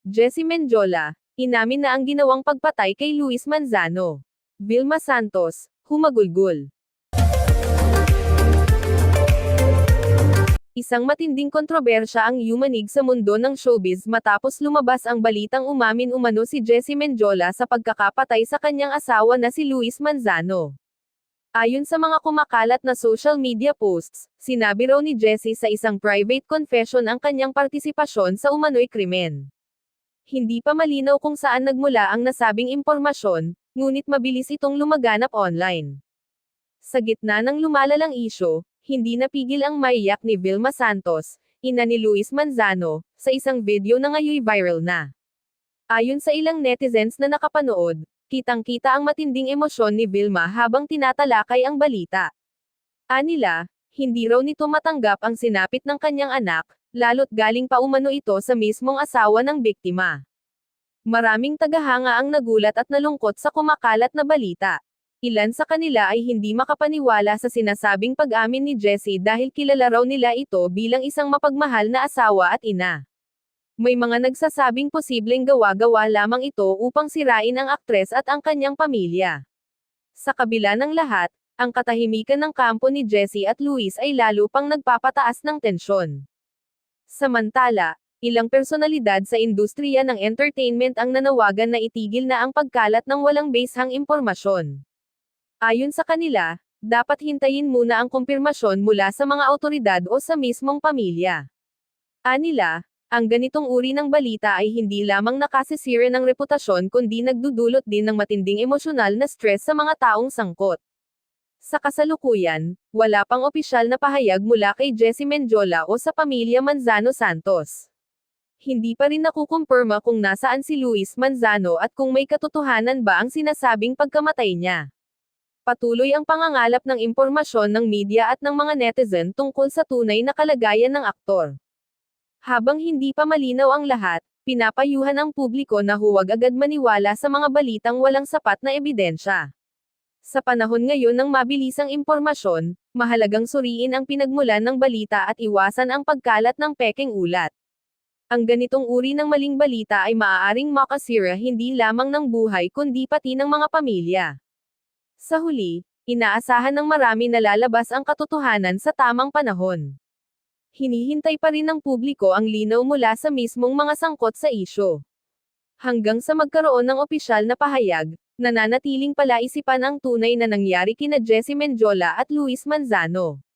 Jesse Mendiola, inamin na ang ginawang pagpatay kay Luis Manzano. Vilma Santos, humagulgol. Isang matinding kontrobersya ang yumanig sa mundo ng showbiz matapos lumabas ang balitang umamin umano si Jesse Mendiola sa pagkakapatay sa kanyang asawa na si Luis Manzano. Ayon sa mga kumakalat na social media posts, sinabi raw ni Jesse sa isang private confession ang kanyang partisipasyon sa umano'y krimen. Hindi pa malinaw kung saan nagmula ang nasabing impormasyon, ngunit mabilis itong lumaganap online. Sa gitna ng lumalalang isyo, hindi napigil ang maiyak ni Vilma Santos, ina ni Luis Manzano, sa isang video na ngayoy viral na. Ayon sa ilang netizens na nakapanood, kitang-kita ang matinding emosyon ni Vilma habang tinatalakay ang balita. Anila, hindi raw nito matanggap ang sinapit ng kanyang anak, lalo't galing pa umano ito sa mismong asawa ng biktima. Maraming tagahanga ang nagulat at nalungkot sa kumakalat na balita. Ilan sa kanila ay hindi makapaniwala sa sinasabing pag-amin ni Jessie dahil kilala raw nila ito bilang isang mapagmahal na asawa at ina. May mga nagsasabing posibleng gawa-gawa lamang ito upang sirain ang aktres at ang kanyang pamilya. Sa kabila ng lahat, ang katahimikan ng kampo ni Jessie at Luis ay lalo pang nagpapataas ng tensyon. Samantala, ilang personalidad sa industriya ng entertainment ang nanawagan na itigil na ang pagkalat ng walang basehang impormasyon. Ayon sa kanila, dapat hintayin muna ang kumpirmasyon mula sa mga autoridad o sa mismong pamilya. Anila, ang ganitong uri ng balita ay hindi lamang nakasisira ng reputasyon kundi nagdudulot din ng matinding emosyonal na stress sa mga taong sangkot. Sa kasalukuyan, wala pang opisyal na pahayag mula kay Jesse Mendiola o sa pamilya Manzano Santos. Hindi pa rin nakukumpirma kung nasaan si Luis Manzano at kung may katotohanan ba ang sinasabing pagkamatay niya. Patuloy ang pangangalap ng impormasyon ng media at ng mga netizen tungkol sa tunay na kalagayan ng aktor. Habang hindi pa malinaw ang lahat, pinapayuhan ang publiko na huwag agad maniwala sa mga balitang walang sapat na ebidensya. Sa panahon ngayon ng mabilisang impormasyon, mahalagang suriin ang pinagmulan ng balita at iwasan ang pagkalat ng pekeng ulat. Ang ganitong uri ng maling balita ay maaaring makasira hindi lamang ng buhay kundi pati ng mga pamilya. Sa huli, inaasahan ng marami na lalabas ang katotohanan sa tamang panahon. Hinihintay pa rin ng publiko ang linaw mula sa mismong mga sangkot sa isyo. Hanggang sa magkaroon ng opisyal na pahayag, nananatiling palaisipan ang tunay na nangyari kina Jesse Mendiola at Luis Manzano.